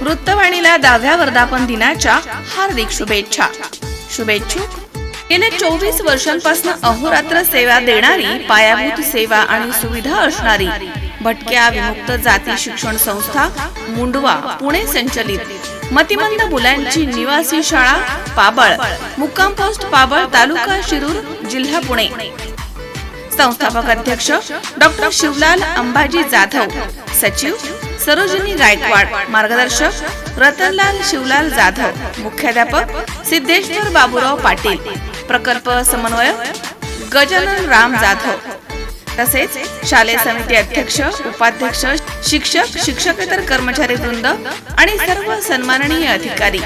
वृत्तवाणीला दहाव्या वर्धापन दिनाच्या हार्दिक शुभेच्छा. शुभेच्छुक गेल्या चोवीस वर्षांपासून अहोरात्र सेवा देणारी पायाभूत सेवा आणि सुविधा असणारी भटक्या विमुक्त जाती शिक्षण संस्था मुंडवा पुणे संचलित. मतिमंद मुलांची निवासी शाळा पाबळ. मुक्काम पोस्ट पाबळ तालुका शिरूर जिल्हा पुणे. संस्थापक अध्यक्ष डॉक्टर शिवलाल अंबाजी जाधव सचिव सरोजिनी गायकवाड मार्गदर्शक रतनलाल शिवलाल जाधव मुख्याध्यापक सिद्धेश्वर बाबूराव पाटील प्रकल्प समन्वयक गजानन राम जाधव. तसेच शालेय समिती अध्यक्ष उपाध्यक्ष शिक्षक शिक्षकेतर कर्मचारी वृंद आणि सर्व सन्माननीय अधिकारी.